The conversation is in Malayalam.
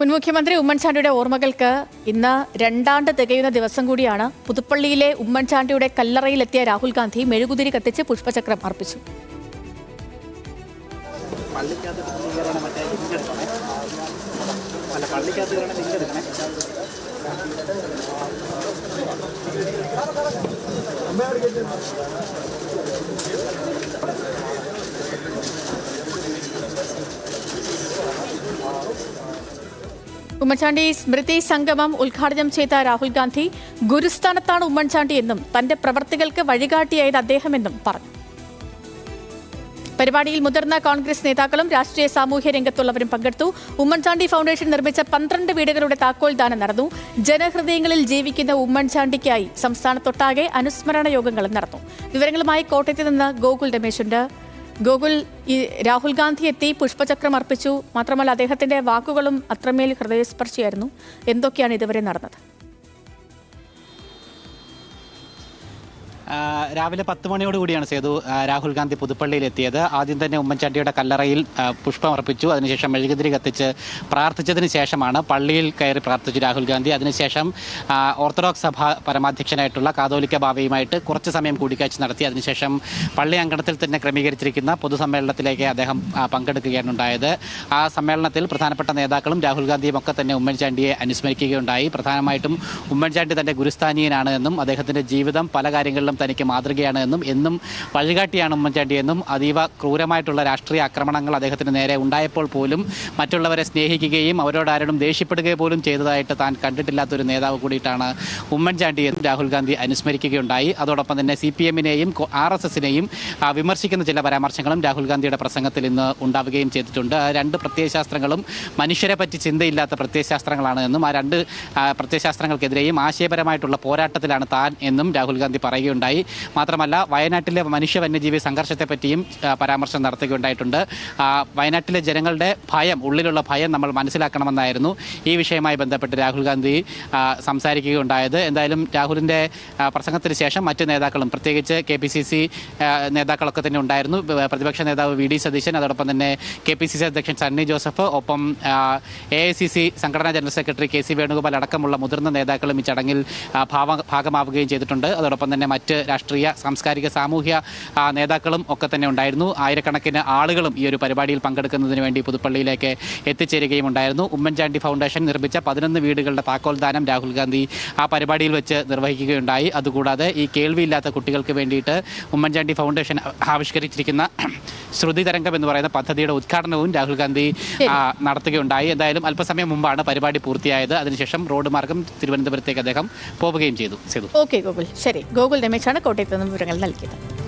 മുൻ മുഖ്യമന്ത്രി ഉമ്മൻചാണ്ടിയുടെ ഓർമ്മകൾക്ക് ഇന്ന് രണ്ടാണ്ട് തികയുന്ന ദിവസം കൂടിയാണ് പുതുപ്പള്ളിയിലെ ഉമ്മൻചാണ്ടിയുടെ കല്ലറയിലെത്തിയ രാഹുൽ ഗാന്ധി മെഴുകുതിരി കത്തിച്ച് പുഷ്പചക്രം അർപ്പിച്ചു. ഉമ്മൻചാണ്ടി സ്മൃതി സംഗമം ഉദ്ഘാടനം ചെയ്ത രാഹുൽ ഗാന്ധി ഗുരുസ്ഥാനത്താണ് ഉമ്മൻചാണ്ടി എന്നും തന്റെ പ്രവർത്തികൾക്ക് വഴികാട്ടിയായത് അദ്ദേഹമെന്നും പറഞ്ഞു. പരിപാടിയിൽ മുതിർന്ന കോൺഗ്രസ് നേതാക്കളും രാഷ്ട്രീയ സാമൂഹ്യ രംഗത്തുള്ളവരും പങ്കെടുത്തു. ഉമ്മൻചാണ്ടി ഫൗണ്ടേഷൻ നിർമ്മിച്ച പന്ത്രണ്ട് വീടുകളുടെ താക്കോൽ ദാനം നടന്നു. ജനഹൃദയങ്ങളിൽ ജീവിക്കുന്ന ഉമ്മൻചാണ്ടിക്കായി സംസ്ഥാനത്തൊട്ടാകെ അനുസ്മരണ യോഗങ്ങളും നടന്നു. വിവരങ്ങളുമായി കോട്ടയത്ത് നിന്ന് ഗോകുൽ രമേശുണ്ട്. ഗോകുൽ ഈ രാഹുൽ ഗാന്ധി എത്തി പുഷ്പചക്രം അർപ്പിച്ചു. മാത്രമല്ല അദ്ദേഹത്തിന്റെ വാക്കുകളും അത്രമേൽ ഹൃദയസ്പർശിയായിരുന്നു. എന്തൊക്കെയാണ് ഇതുവരെ നടന്നത്? രാവിലെ പത്ത് മണിയോടുകൂടിയാണ് സേതു രാഹുൽ ഗാന്ധി പുതുപ്പള്ളിയിൽ എത്തിയത്. ആദ്യം തന്നെ ഉമ്മൻചാണ്ടിയുടെ കല്ലറയിൽ പുഷ്പം അർപ്പിച്ചു. അതിനുശേഷം മെഴുകുതിരി കത്തിച്ച് പ്രാർത്ഥിച്ചതിന് ശേഷമാണ് പള്ളിയിൽ കയറി പ്രാർത്ഥിച്ചു രാഹുൽ ഗാന്ധി. അതിനുശേഷം ഓർത്തഡോക്സ് സഭ പരമാധ്യക്ഷനായിട്ടുള്ള കാതോലിക്ക ബാവയുമായിട്ട് കുറച്ച് സമയം കൂടിക്കാഴ്ച നടത്തി. അതിനുശേഷം പള്ളി അങ്കണത്തിൽ തന്നെ ക്രമീകരിച്ചിരിക്കുന്ന പൊതുസമ്മേളനത്തിലേക്ക് അദ്ദേഹം പങ്കെടുക്കുകയാണ് ഉണ്ടായത്. ആ സമ്മേളനത്തിൽ പ്രധാനപ്പെട്ട നേതാക്കളും രാഹുൽ ഗാന്ധിയും ഒക്കെ തന്നെ ഉമ്മൻചാണ്ടിയെ അനുസ്മരിക്കുകയുണ്ടായി. പ്രധാനമായിട്ടും ഉമ്മൻചാണ്ടി തന്റെ ഗുരുസ്ഥാനീയനാണ് എന്നും അദ്ദേഹത്തിന്റെ ജീവിതം പല കാര്യങ്ങളിലും തനിക്ക് മാതൃകയാണ് എന്നും എന്നും വഴികാട്ടിയാണ് ഉമ്മൻചാണ്ടി എന്നും അതീവ ക്രൂരമായിട്ടുള്ള രാഷ്ട്രീയ ആക്രമണങ്ങൾ അദ്ദേഹത്തിന് നേരെ ഉണ്ടായപ്പോൾ പോലും മറ്റുള്ളവരെ സ്നേഹിക്കുകയും അവരോട് ആരോടും ദേഷ്യപ്പെടുകയും പോലും ചെയ്തതായിട്ട് താൻ കണ്ടിട്ടില്ലാത്തൊരു നേതാവ് കൂടിയിട്ടാണ് ഉമ്മൻചാണ്ടി എന്നും രാഹുൽ ഗാന്ധി അനുസ്മരിക്കുകയുണ്ടായി. അതോടൊപ്പം തന്നെ സി പി എമ്മിനെയും ആർ എസ് എസിനെയും വിമർശിക്കുന്ന ചില പരാമർശങ്ങളും രാഹുൽ ഗാന്ധിയുടെ പ്രസംഗത്തിൽ ഇന്ന് ഉണ്ടാവുകയും ചെയ്തിട്ടുണ്ട്. രണ്ട് പ്രത്യയശാസ്ത്രങ്ങളും മനുഷ്യരെ പറ്റി ചിന്തയില്ലാത്ത പ്രത്യയശാസ്ത്രങ്ങളാണ് എന്നും ആ രണ്ട് പ്രത്യയശാസ്ത്രങ്ങൾക്കെതിരെയും ആശയപരമായിട്ടുള്ള പോരാട്ടത്തിലാണ് താൻ എന്നും രാഹുൽ ഗാന്ധി പറയുകയുണ്ടായി. മാത്രമല്ല വയനാട്ടിലെ മനുഷ്യ വന്യജീവി സംഘർഷത്തെ പറ്റിയും പരാമർശം നടത്തുകയുണ്ടായിട്ടുണ്ട്. വയനാട്ടിലെ ജനങ്ങളുടെ ഭയം ഉള്ളിലുള്ള ഭയം നമ്മൾ മനസ്സിലാക്കണമെന്നായിരുന്നു ഈ വിഷയവുമായി ബന്ധപ്പെട്ട് രാഹുൽ ഗാന്ധി സംസാരിക്കുകയുണ്ടായത്. എന്തായാലും രാഹുലിന്റെ പ്രസംഗത്തിന് ശേഷം മറ്റ് നേതാക്കളും പ്രത്യേകിച്ച് കെ പി സി സി നേതാക്കളൊക്കെ തന്നെ ഉണ്ടായിരുന്നു. പ്രതിപക്ഷ നേതാവ് വി ഡി സതീശൻ അതോടൊപ്പം തന്നെ കെ പി സി സി അധ്യക്ഷൻ സണ്ണി ജോസഫ് ഒപ്പം എ ഐ സി സി സംഘടനാ general secretary K C Venugopal അടക്കമുള്ള മുതിർന്ന നേതാക്കളും ഈ ചടങ്ങിൽ ഭാഗമാവുകയും ചെയ്തിട്ടുണ്ട്. അതോടൊപ്പം തന്നെ മറ്റ് രാഷ്ട്രീയ സാംസ്കാരിക സാമൂഹ്യ നേതാക്കളും ഒക്കെ തന്നെ ഉണ്ടായിരുന്നു. ആയിരക്കണക്കിന് ആളുകളും ഈ ഒരു പരിപാടിയിൽ പങ്കെടുക്കുന്നതിന് വേണ്ടി പുതുപ്പള്ളിയിലേക്ക് എത്തിച്ചേരുകയും ഉണ്ടായിരുന്നു. ഉമ്മൻചാണ്ടി ഫൗണ്ടേഷൻ നിർമ്മിച്ച പതിനൊന്ന് വീടുകളുടെ താക്കോൽദാനം രാഹുൽ ഗാന്ധി ആ പരിപാടിയിൽ വെച്ച് നിർവഹിക്കുകയുണ്ടായി. അതുകൂടാതെ ഈ കേൾവിയില്ലാത്ത കുട്ടികൾക്ക് വേണ്ടിയിട്ട് ഉമ്മൻചാണ്ടി ഫൗണ്ടേഷൻ ആവിഷ്കരിച്ചിരിക്കുന്ന ശ്രുതി തരംഗം എന്ന് പറയുന്ന പദ്ധതിയുടെ ഉദ്ഘാടനവും രാഹുൽ ഗാന്ധി നടത്തുകയുണ്ടായി. എന്തായാലും അല്പസമയം മുമ്പാണ് പരിപാടി പൂർത്തിയായത്. അതിനുശേഷം റോഡ് മാർഗം തിരുവനന്തപുരത്തേക്ക് അദ്ദേഹം പോവുകയും ചെയ്തു. ചെയ്തു ഓക്കെ ഗോകുൽ. ശരി. ഗോകുൽ രമേശാണ് കോട്ടയത്ത് നിന്ന് വിവരങ്ങൾ നൽകിയത്